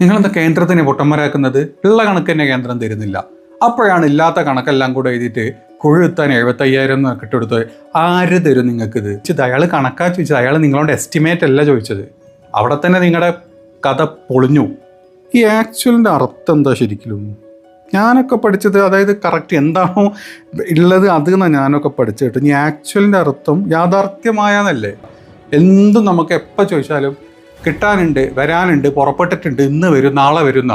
നിങ്ങളെന്താ കേന്ദ്രത്തിനെ പൊട്ടന്മാരാക്കുന്നത്? ഉള്ള കണക്ക് തന്നെ കേന്ദ്രം തരുന്നില്ല. അപ്പോഴാണ് ഇല്ലാത്ത കണക്കെല്ലാം കൂടെ എഴുതിയിട്ട് കൊഴുത്താൻ എഴുപത്തയ്യായിരം എന്ന് കിട്ടെടുത്ത് ആര് തരും നിങ്ങൾക്കിത്? ചോദിച്ചത് അയാൾ കണക്കാ ചോദിച്ചത് അയാൾ നിങ്ങളോട് എസ്റ്റിമേറ്റ് അല്ല ചോദിച്ചത്. അവിടെ തന്നെ നിങ്ങളുടെ കഥ പൊളിഞ്ഞു. ഈ ആക്ച്വലിന്റെ അർത്ഥം എന്താ ശരിക്കും ഞാനൊക്കെ പഠിച്ചത് അതായത് കറക്റ്റ് എന്താണോ ഉള്ളത് അത് എന്നാണ് ഞാനൊക്കെ പഠിച്ചിട്ട് ഇനി ആക്ച്വലിന്റെ അർത്ഥം യാഥാർത്ഥ്യമായെന്നല്ലേ? എന്തും നമുക്ക് എപ്പോൾ ചോദിച്ചാലും കിട്ടാനുണ്ട് വരാനുണ്ട് പുറപ്പെട്ടിട്ടുണ്ട് ഇന്ന് വരും നാളെ വരുന്ന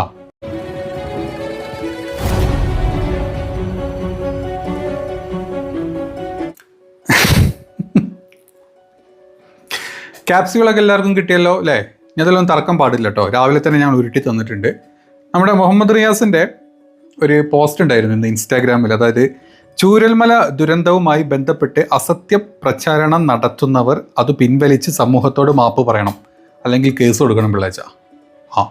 ക്യാപ്സ്യൂളൊക്കെ എല്ലാവർക്കും കിട്ടിയല്ലോ അല്ലേ? അതിലൊന്നും തർക്കം പാടില്ല കേട്ടോ. രാവിലെ തന്നെ ഞാൻ ഉരുട്ടി തന്നിട്ടുണ്ട്. നമ്മുടെ മുഹമ്മദ് റിയാസിന്റെ ഒരു പോസ്റ്റ് ഉണ്ടായിരുന്നു ഇന്ന് ഇൻസ്റ്റാഗ്രാമിൽ. അതായത് ചൂരൽമല ദുരന്തവുമായി ബന്ധപ്പെട്ട് അസത്യ പ്രചാരണം നടത്തുന്നവർ അത് പിൻവലിച്ച് സമൂഹത്തോട് മാപ്പ് പറയണം. അല്ലെങ്കിൽ കേസ് കൊടുക്കണം പിള്ളേച്ച. ആ.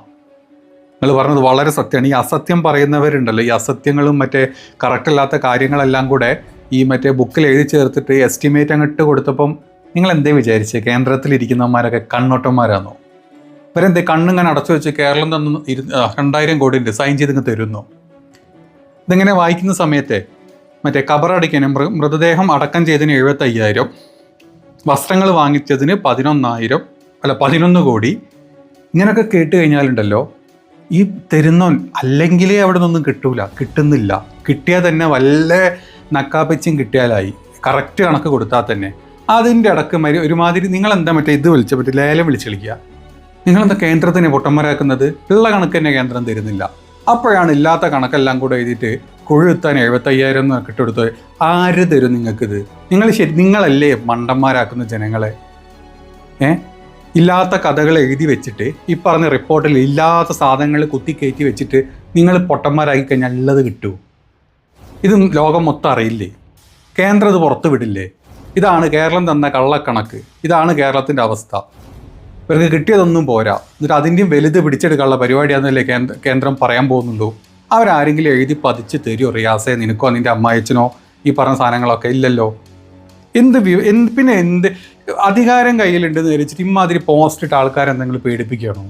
നിങ്ങൾ പറഞ്ഞത് വളരെ സത്യമാണ്. ഈ അസത്യം പറയുന്നവരുണ്ടല്ലോ. ഈ അസത്യങ്ങളും മറ്റേ കറക്റ്റ് അല്ലാത്ത കാര്യങ്ങളെല്ലാം കൂടെ ഈ മറ്റേ ബുക്കിൽ എഴുതി ചേർത്തിട്ട് എസ്റ്റിമേറ്റ് അങ്ങോട്ട് കൊടുത്തപ്പം നിങ്ങൾ എന്തേ വിചാരിച്ച്? കേന്ദ്രത്തിലിരിക്കുന്നവന്മാരൊക്കെ കണ്ണോട്ടന്മാരാണോ ഇവരെന്തേ കണ്ണിങ്ങനെ അടച്ചു വെച്ച് കേരളം തന്നു ഇരു രണ്ടായിരം കോടി ഉണ്ട്. സൈൻ ചെയ്ത് ഇങ്ങ് തരുന്നു? ഇതിങ്ങനെ വായിക്കുന്ന സമയത്തെ മറ്റേ കബറടിക്കാൻ മൃ മൃതദേഹം അടക്കം ചെയ്തതിന് എഴുപത്തയ്യായിരം. വസ്ത്രങ്ങൾ വാങ്ങിച്ചതിന് പതിനൊന്നായിരം. അല്ല പതിനൊന്ന് കോടി. ഇങ്ങനെയൊക്കെ കേട്ട് കഴിഞ്ഞാലുണ്ടല്ലോ ഈ തരുന്നവൻ അല്ലെങ്കിലേ അവിടെ നിന്നൊന്നും കിട്ടൂല കിട്ടുന്നില്ല. കിട്ടിയാൽ തന്നെ വല്ല നക്കാപ്പച്ചും കിട്ടിയാലായി. കറക്റ്റ് കണക്ക് കൊടുത്താൽ തന്നെ. അതിന്റെ ഇടയ്ക്ക് മരി ഒരുമാതിരി നിങ്ങളെന്താ മറ്റേ ഇത് വിളിച്ച മറ്റേ ലേലം വിളിച്ച് കളിക്കുക? നിങ്ങളെന്താ കേന്ദ്രത്തിനെ പൊട്ടന്മാരാക്കുന്നത്? ഉള്ള കണക്ക് തന്നെ കേന്ദ്രം തരുന്നില്ല. അപ്പോഴാണ് ഇല്ലാത്ത കണക്കെല്ലാം കൂടെ എഴുതിയിട്ട് കൊഴുത്താൻ എഴുപത്തയ്യായിരം എന്ന് കിട്ടെടുത്ത് ആര് തരും നിങ്ങൾക്കിത്? നിങ്ങൾ ശരി നിങ്ങളല്ലേ മണ്ടന്മാരാക്കുന്ന ജനങ്ങളെ? ഏ? ഇല്ലാത്ത കഥകൾ എഴുതി വെച്ചിട്ട് ഈ പറഞ്ഞ റിപ്പോർട്ടിൽ ഇല്ലാത്ത സാധനങ്ങൾ കുത്തിക്കയറ്റി വെച്ചിട്ട് നിങ്ങൾ പൊട്ടന്മാരാക്കി കഴിഞ്ഞാൽ ഉള്ളത് കിട്ടൂ. ഇതും ലോകം മൊത്തം അറിയില്ലേ? കേന്ദ്രം ഇത് പുറത്തു വിടില്ലേ? ഇതാണ് കേരളം തന്ന കള്ളക്കണക്ക്. ഇതാണ് കേരളത്തിന്റെ അവസ്ഥ. ഇവർക്ക് കിട്ടിയതൊന്നും പോരാ. എന്നിട്ട് അതിന്റെയും വലുത് പിടിച്ചെടുക്കാനുള്ള പരിപാടിയാണെന്നല്ലേ കേന്ദ്ര കേന്ദ്രം പറയാൻ പോകുന്നുള്ളൂ? അവരാരെങ്കിലും എഴുതി പതിച്ച് തരുമോ റിയാസെ നിനക്കോ നിന്റെ അമ്മായച്ചനോ ഈ പറഞ്ഞ സാധനങ്ങളൊക്കെ ഇല്ലല്ലോ? എന്ത് എന്ത് പിന്നെ എന്ത് അധികാരം കയ്യിലുണ്ടെന്ന് ധരിച്ചിട്ട് ഇമാതിരി പോസ്റ്റ് ഇട്ട് ആൾക്കാരെ എന്തെങ്കിലും പേടിപ്പിക്കണോ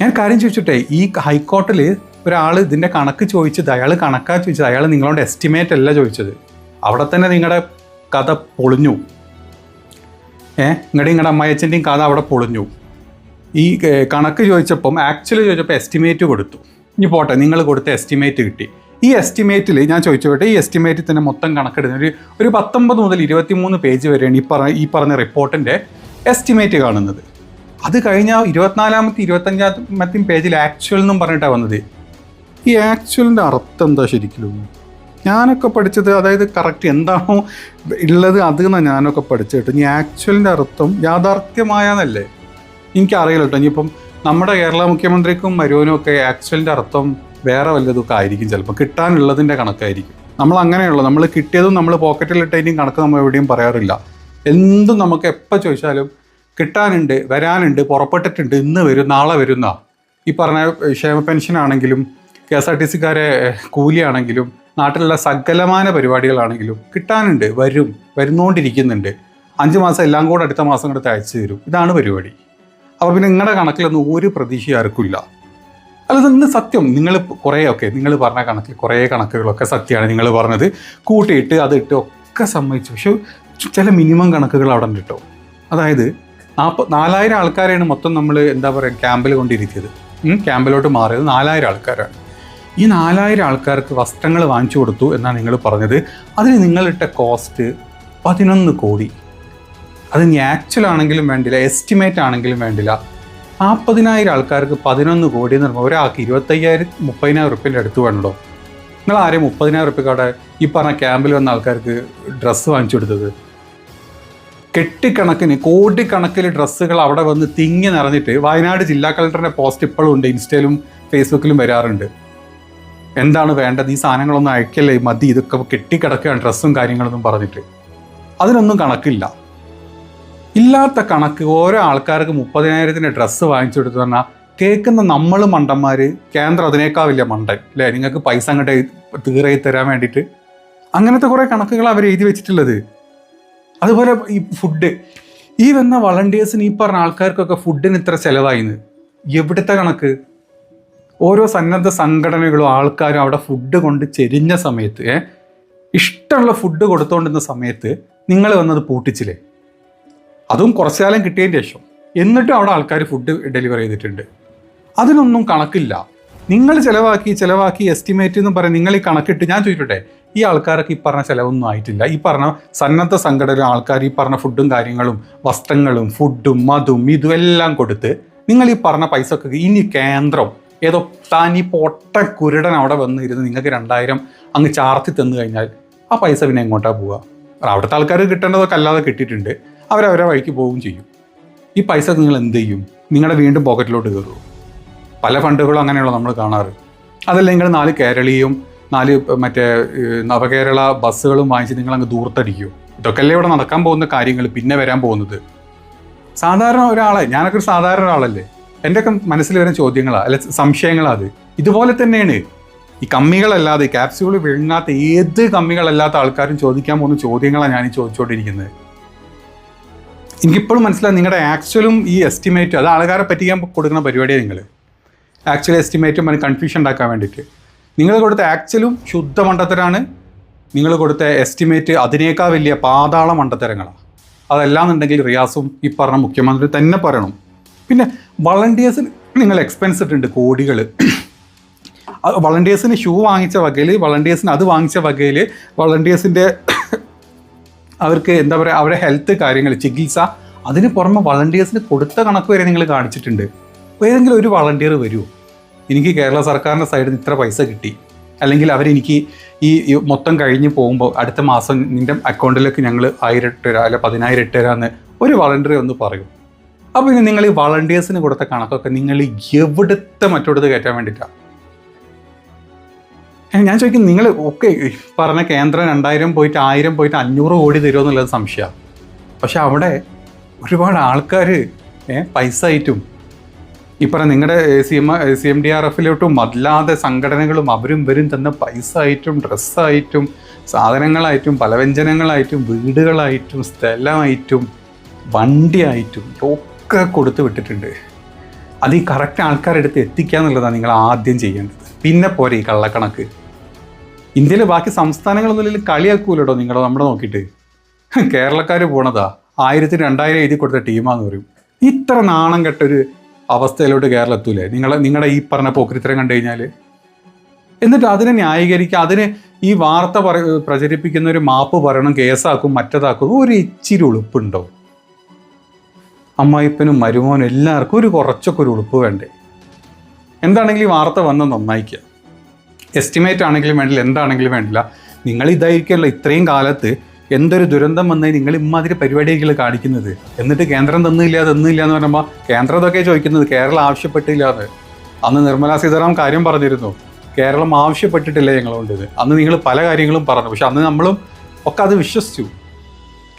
ഞാൻ കാര്യം ചോദിച്ചിട്ടെ ഈ ഹൈക്കോർട്ടിൽ ഒരാൾ ഇതിന്റെ കണക്ക് ചോദിച്ചത് അയാൾ കണക്കാ ചോദിച്ചത് അയാൾ നിങ്ങളോട് എസ്റ്റിമേറ്റ് അല്ല ചോദിച്ചത്. അവിടെ തന്നെ നിങ്ങളുടെ കഥ പൊളിഞ്ഞു. ഏ നിങ്ങളുടെ നിങ്ങളുടെ അമ്മായച്ചന്റെയും കഥ അവിടെ പൊളിഞ്ഞു. ഈ കണക്ക് ചോദിച്ചപ്പം ആക്ച്വലി ചോദിച്ചപ്പോൾ എസ്റ്റിമേറ്റ് കൊടുത്തു. ഇനി പോട്ടെ നിങ്ങൾ കൊടുത്ത എസ്റ്റിമേറ്റ് കിട്ടി. ഈ എസ്റ്റിമേറ്റിൽ ഞാൻ ചോദിച്ചോട്ടെ ഈ എസ്റ്റിമേറ്റിൽ തന്നെ മൊത്തം കണക്കെടുക്കുന്ന ഒരു ഒരു പത്തൊമ്പത് മുതൽ ഇരുപത്തിമൂന്ന് പേജ് വരെയാണ് ഈ പറഞ്ഞ ഈ പറഞ്ഞ റിപ്പോർട്ടിന്റെ എസ്റ്റിമേറ്റ് കാണുന്നത്. അത് കഴിഞ്ഞ ഇരുപത്തിനാലാമത്തെ ഇരുപത്തഞ്ചാമത്തെ പേജിൽ ആക്ച്വൽ എന്നും പറഞ്ഞിട്ടാണ് വന്നത്. ഈ ആക്ച്വലിന്റെ അർത്ഥം എന്താ ശരിക്കും ഞാനൊക്കെ പഠിച്ചത് അതായത് കറക്റ്റ് എന്താണോ ഉള്ളത് അത് എന്നാണ് ഞാനൊക്കെ പഠിച്ചിട്ട് ഇനി ആക്ച്വലിന്റെ അർത്ഥം യാഥാർത്ഥ്യമായെന്നല്ലേ? എനിക്കറിയില്ല കേട്ടോ. ഇനിയിപ്പം നമ്മുടെ കേരള മുഖ്യമന്ത്രിക്കും മരുവനും ഒക്കെ ആക്ച്വലിന്റെ അർത്ഥം വേറെ വല്ലതൊക്കെ ആയിരിക്കും ചിലപ്പോൾ. കിട്ടാനുള്ളതിന്റെ കണക്കായിരിക്കും. നമ്മൾ അങ്ങനെയുള്ള. നമ്മൾ കിട്ടിയതും നമ്മൾ പോക്കറ്റിലിട്ടതിന്റെയും കണക്ക് നമ്മൾ എവിടെയും പറയാറില്ല. എന്തും നമുക്ക് എപ്പോൾ ചോദിച്ചാലും കിട്ടാനുണ്ട് വരാനുണ്ട് പുറപ്പെട്ടിട്ടുണ്ട് ഇന്ന് വരും നാളെ വരുന്ന ഈ പറഞ്ഞ ക്ഷേമ പെൻഷൻ ആണെങ്കിലും കെ എസ് ആർ ടി സിക്കാരെ കൂലിയാണെങ്കിലും നാട്ടിലുള്ള സകലമാന പരിപാടികളാണെങ്കിലും കിട്ടാനുണ്ട് വരും വരുന്നുകൊണ്ടിരിക്കുന്നുണ്ട് അഞ്ച് മാസം എല്ലാം കൂടെ അടുത്ത മാസം കൂടെ അയച്ചു തരും. ഇതാണ് പരിപാടി. അപ്പോൾ പിന്നെ നിങ്ങളുടെ കണക്കിലൊന്നും ഒരു പ്രതീക്ഷ ആർക്കില്ല അല്ല ഇന്ന് സത്യം? നിങ്ങൾ കുറേയൊക്കെ നിങ്ങൾ പറഞ്ഞ കണക്കിൽ കുറേ കണക്കുകളൊക്കെ സത്യമാണ് നിങ്ങൾ പറഞ്ഞത്. കൂട്ടിയിട്ട് അതിട്ട് ഒക്കെ സമ്മതിച്ചു. പക്ഷെ ചില മിനിമം കണക്കുകൾ അവിടെ ഉണ്ട് അതായത് നാൽപ്പ നാലായിരം ആൾക്കാരെയാണ് മൊത്തം നമ്മൾ എന്താ പറയുക ക്യാമ്പിൽ കൊണ്ടിരുത്തിയത് ഉം, ക്യാമ്പിലോട്ട് മാറിയത് നാലായിരം ആൾക്കാരാണ്. ഈ നാലായിരം ആൾക്കാർക്ക് വസ്ത്രങ്ങൾ വാങ്ങിച്ചു കൊടുത്തു എന്നാണ് നിങ്ങൾ പറഞ്ഞത്. അതിന് നിങ്ങളിട്ട കോസ്റ്റ് പതിനൊന്ന് കോടി. അത് ആക്ച്വൽ ആണെങ്കിലും വേണ്ടില്ല എസ്റ്റിമേറ്റ് ആണെങ്കിലും വേണ്ടില്ല. നാൽപ്പതിനായിരം ആൾക്കാർക്ക് പതിനൊന്ന് കോടി എന്ന് പറയുമ്പോൾ ഒരാൾക്ക് ഇരുപത്തയ്യായിരം മുപ്പതിനായിരം റുപ്യന്റെ അടുത്ത് വേണല്ലോ. നിങ്ങൾ ആരെയും മുപ്പതിനായിരം റുപ്യക്കാടെ ഈ പറഞ്ഞ ക്യാമ്പിൽ വന്ന ആൾക്കാർക്ക് ഡ്രസ്സ് വാങ്ങിച്ചു കൊടുത്തത്? കെട്ടിക്കണക്കിന് കോടിക്കണക്കിന് ഡ്രസ്സുകൾ അവിടെ വന്ന് തിങ്ങി നിറഞ്ഞിട്ട് വയനാട് ജില്ലാ കളക്ടറിന്റെ പോസ്റ്റ് ഇപ്പോഴും ഉണ്ട് ഇൻസ്റ്റയിലും ഫേസ്ബുക്കിലും വരാറുണ്ട്. എന്താണ് വേണ്ടത്? ഈ സാധനങ്ങളൊന്നും അയക്കല്ലേ മതി? ഇതൊക്കെ കെട്ടിക്കിടക്കുകയാണ് ഡ്രസ്സും കാര്യങ്ങളൊന്നും പറഞ്ഞിട്ട്. അതിനൊന്നും കണക്കില്ല. ഇല്ലാത്ത കണക്ക് ഓരോ ആൾക്കാർക്ക് മുപ്പതിനായിരത്തിന്റെ ഡ്രസ്സ് വാങ്ങിച്ചു കൊടുത്തു പറഞ്ഞാൽ കേൾക്കുന്ന നമ്മൾ മണ്ടന്മാർ കേന്ദ്രം അതിനേക്കാൾ വലിയ മണ്ടൻ അല്ലേ? നിങ്ങൾക്ക് പൈസ അങ്ങോട്ട് തീറായി തരാൻ വേണ്ടിയിട്ട്. അങ്ങനത്തെ കുറേ കണക്കുകൾ അവർ എഴുതി വെച്ചിട്ടുള്ളത്. അതുപോലെ ഈ ഫുഡ് ഈ വന്ന വളണ്ടിയേഴ്സിന് ഈ പറഞ്ഞ ആൾക്കാർക്കൊക്കെ ഫുഡിന് ഇത്ര ചിലവായിന്ന്. എവിടുത്തെ കണക്ക്? ഓരോ സന്നദ്ധ സംഘടനകളും ആൾക്കാരും അവിടെ ഫുഡ് കൊണ്ട് ചെരിഞ്ഞ സമയത്ത് ഇഷ്ടമുള്ള ഫുഡ് കൊടുത്തോണ്ടിരുന്ന സമയത്ത് നിങ്ങൾ വന്നത് പൂട്ടിച്ചില്ലേ? അതും കുറച്ചു കാലം കിട്ടിയതിന് ശേഷം. എന്നിട്ടും അവിടെ ആൾക്കാർ ഫുഡ് ഡെലിവർ ചെയ്തിട്ടുണ്ട്. അതിനൊന്നും കണക്കില്ല. നിങ്ങൾ ചിലവാക്കി ചിലവാക്കി എസ്റ്റിമേറ്റ് എന്ന് പറയും നിങ്ങൾ ഈ കണക്കിട്ട് ഞാൻ ചോദിച്ചിട്ടെ ഈ ആൾക്കാരൊക്കെ ഈ പറഞ്ഞ ചിലവൊന്നും ആയിട്ടില്ല. ഈ പറഞ്ഞ സന്നദ്ധ സംഘടന ആൾക്കാർ ഈ പറഞ്ഞ ഫുഡും കാര്യങ്ങളും വസ്ത്രങ്ങളും ഫുഡും മതും ഇതും എല്ലാം കൊടുത്ത് നിങ്ങൾ ഈ പറഞ്ഞ പൈസ ഒക്കെ ഇനി കേന്ദ്രം ഏതോ താൻ ഈ പൊട്ട കുരുടൻ അവിടെ വന്നിരുന്ന് നിങ്ങൾക്ക് രണ്ടായിരം അങ്ങ് ചാർത്തി തന്നു കഴിഞ്ഞാൽ ആ പൈസ പിന്നെ എങ്ങോട്ടാണ് പോവുക? അവിടുത്തെ ആൾക്കാർ കിട്ടേണ്ടതൊക്കെ അല്ലാതെ കിട്ടിയിട്ടുണ്ട്. അവരവരെ വഴിക്ക് പോവുകയും ചെയ്യും. ഈ പൈസ നിങ്ങൾ എന്ത് ചെയ്യും? നിങ്ങളുടെ വീണ്ടും പോക്കറ്റിലോട്ട് കയറുമോ പല ഫണ്ടുകളും അങ്ങനെയുള്ള നമ്മൾ കാണാറ്. അതല്ലെങ്കിൽ നാല് കേരളീയും നാല് മറ്റേ നവകേരള ബസ്സുകളും വാങ്ങിച്ച് നിങ്ങൾ അങ്ങ് ദൂർത്തടിക്കും ഇതൊക്കെയല്ലേ ഇവിടെ നടക്കാൻ പോകുന്ന കാര്യങ്ങൾ പിന്നെ വരാൻ പോകുന്നത്. സാധാരണ ഒരാളെ ഞാനൊക്കെ ഒരു സാധാരണ ഒരാളല്ലേ? എന്റെയൊക്കെ മനസ്സിൽ വരുന്ന ചോദ്യങ്ങളാ അല്ലെ സംശയങ്ങളാ അത്. ഇതുപോലെ തന്നെയാണ്. ഈ കമ്മികളല്ലാതെ ക്യാപ്സ്യൂൾ വിഴുങ്ങാത്ത ഏത് കമ്മികളല്ലാത്ത ആൾക്കാരും ചോദിക്കാൻ പോകുന്ന ചോദ്യങ്ങളാണ് ഞാൻ ചോദിച്ചുകൊണ്ടിരിക്കുന്നത് എനിക്കിപ്പോഴും മനസ്സിലായി നിങ്ങളുടെ ആക്ച്വലും ഈ എസ്റ്റിമേറ്റ് അത് ആൾക്കാരെ പറ്റിക്കാൻ കൊടുക്കുന്ന പരിപാടിയാണ് നിങ്ങൾ ആക്ച്വൽ എസ്റ്റിമേറ്റും അതിന് കൺഫ്യൂഷൻ ഉണ്ടാക്കാൻ വേണ്ടിയിട്ട്. നിങ്ങൾ കൊടുത്ത ആക്ച്വലും ശുദ്ധ മണ്ടത്തരാണ്. നിങ്ങൾ കൊടുത്ത എസ്റ്റിമേറ്റ് അതിനേക്കാൾ വലിയ പാതാള മണ്ടത്തരങ്ങളാണ് അതല്ലാന്നുണ്ടെങ്കിൽ റിയാസും ഈ പറഞ്ഞ മുഖ്യമന്ത്രി തന്നെ പറയണം. പിന്നെ വളണ്ടിയേഴ്സിന് നിങ്ങൾ എക്സ്പെൻസ് ഇട്ടുണ്ട് കോടികൾ വളണ്ടിയേഴ്സിന് ഷൂ വാങ്ങിച്ച വകയിൽ വളണ്ടിയേഴ്സിന് അത് വാങ്ങിച്ച വകയിൽ വളണ്ടിയേഴ്സിന്റെ അവർക്ക് എന്താ പറയുക അവരുടെ ഹെൽത്ത് കാര്യങ്ങൾ ചികിത്സ അതിന് പുറമെ വളണ്ടിയേഴ്സിന് കൊടുത്ത കണക്ക് വരെ നിങ്ങൾ കാണിച്ചിട്ടുണ്ട്. ഏതെങ്കിലും ഒരു വളണ്ടിയർ വരുമോ എനിക്ക് കേരള സർക്കാരിന്റെ സൈഡിൽ നിന്ന് ഇത്ര പൈസ കിട്ടി. അല്ലെങ്കിൽ അവരെനിക്ക് ഈ മൊത്തം കഴിഞ്ഞ് പോകുമ്പോൾ അടുത്ത മാസം നിന്റെ അക്കൗണ്ടിലേക്ക് ഞങ്ങൾ ആയിരം ഇട്ട് തരാം അല്ലെ പതിനായിരം ഇട്ട് തരാമെന്ന് ഒരു വളണ്ടിയർ ഒന്ന് പറയും. അപ്പോൾ ഇനി നിങ്ങൾ ഈ വളണ്ടിയേഴ്സിന് കൊടുത്ത കണക്കൊക്കെ നിങ്ങൾ എവിടുത്തെ മറ്റോടത്ത് കയറ്റാൻ വേണ്ടിയിട്ടാണ് ഞാൻ ചോദിക്കും നിങ്ങൾ ഒക്കെ പറഞ്ഞ കേന്ദ്രം രണ്ടായിരം പോയിട്ട് ആയിരം പോയിട്ട് അഞ്ഞൂറ് കോടി തരുമോ എന്നുള്ളത് സംശയമാണ് പക്ഷെ അവിടെ ഒരുപാട് ആൾക്കാർ പൈസ ആയിട്ടും പറഞ്ഞ നിങ്ങളുടെ C M C M D R എഫിലോട്ടും അല്ലാതെ സംഘടനകളും അവരും വരും തന്ന പൈസ ആയിട്ടും ഡ്രസ്സായിട്ടും സാധനങ്ങളായിട്ടും പലവ്യഞ്ജനങ്ങളായിട്ടും വീടുകളായിട്ടും സ്ഥലമായിട്ടും വണ്ടിയായിട്ടും ഒക്കെ കൊടുത്തു വിട്ടിട്ടുണ്ട്. അത് ഈ കറക്റ്റ് ആൾക്കാരെടുത്ത് എത്തിക്കുക എന്നുള്ളതാണ് നിങ്ങൾ ആദ്യം ചെയ്യേണ്ടത്. പിന്നെ പോരെ ഈ കള്ളക്കണക്ക്. ഇന്ത്യയിലെ ബാക്കി സംസ്ഥാനങ്ങളൊന്നും കളിയാക്കൂലട്ടോ നിങ്ങൾ നമ്മുടെ നോക്കിയിട്ട്. കേരളക്കാർ പോണതാ ആയിരത്തി രണ്ടായിരം എഴുതി കൊടുത്ത ടീമാന്ന് പറയും. ഇത്ര നാണം കെട്ടൊരു അവസ്ഥയിലോട്ട് കേരളം എത്തൂലേ നിങ്ങൾ നിങ്ങളുടെ ഈ പറഞ്ഞ പോക്രിത്തരം കണ്ടു കഴിഞ്ഞാൽ എന്നിട്ട് അതിനെ ന്യായീകരിക്കുക അതിന് ഈ വാർത്ത പറ പ്രചരിപ്പിക്കുന്ന ഒരു മാപ്പ് പറയണം കേസാക്കും മറ്റതാക്കും ഒരു ഇച്ചിരി ഉളുപ്പുണ്ടോ? അമ്മായിപ്പനും മരുമോനും എല്ലാവർക്കും ഒരു കുറച്ചൊക്കെ ഒരു ഉളുപ്പ് വേണ്ടേ? എന്താണെങ്കിലും ഈ വാർത്ത വന്ന് നന്നായിക്കുക എസ്റ്റിമേറ്റ് ആണെങ്കിലും വേണ്ടില്ല എന്താണെങ്കിലും വേണ്ടില്ല. നിങ്ങൾ ഇതായിരിക്കുമല്ലോ ഇത്രയും കാലത്ത് എന്തൊരു ദുരന്തം വന്നാൽ നിങ്ങൾ ഇമാതിരി പരിപാടിയൊക്കെയാണ് കാണിക്കുന്നത്. എന്നിട്ട് കേന്ദ്രം തന്നില്ല തന്നില്ല എന്ന് പറയുമ്പോൾ കേന്ദ്രം ഇതൊക്കെ ചോദിക്കുന്നത് കേരളം ആവശ്യപ്പെട്ടില്ല അന്ന് നിർമ്മലാ സീതാറാം കാര്യം പറഞ്ഞിരുന്നു. കേരളം ആവശ്യപ്പെട്ടിട്ടില്ല ഞങ്ങളുണ്ട് അന്ന് നിങ്ങൾ പല കാര്യങ്ങളും പറഞ്ഞു. പക്ഷെ അന്ന് നമ്മളും ഒക്കെ അത് വിശ്വസിച്ചു.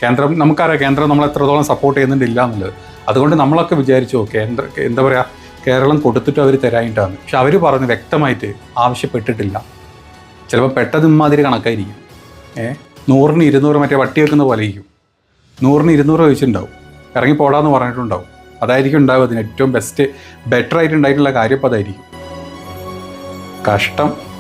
കേന്ദ്രം നമുക്കറിയാം കേന്ദ്രം നമ്മൾ എത്രത്തോളം സപ്പോർട്ട് ചെയ്യുന്നുണ്ടില്ല എന്നുള്ളത് അതുകൊണ്ട് നമ്മളൊക്കെ വിചാരിച്ചു കേന്ദ്ര എന്താ പറയുക കേരളം കൊടുത്തിട്ട് അവർ തരായിട്ടാണ് പക്ഷെ അവർ പറഞ്ഞ് വ്യക്തമായിട്ട് ആവശ്യപ്പെട്ടിട്ടില്ല. ചിലപ്പോൾ പെട്ടത് ഇമ്മാതിരി കണക്കായിരിക്കും. ഏ? നൂറിന് ഇരുന്നൂറ് മറ്റേ വട്ടി വെക്കുന്ന പോലെ ഇരിക്കും. നൂറിന് ഇരുന്നൂറ് ചോദിച്ചിട്ടുണ്ടാവും. ഇറങ്ങി പോടാന്ന് പറഞ്ഞിട്ടുണ്ടാവും. അതായിരിക്കും ഉണ്ടാവും അതിന് ഏറ്റവും ബെസ്റ്റ് ബെറ്റർ ആയിട്ട് ഉണ്ടായിട്ടുള്ള കാര്യം അപ്പോൾ അതായിരിക്കും. കഷ്ടം.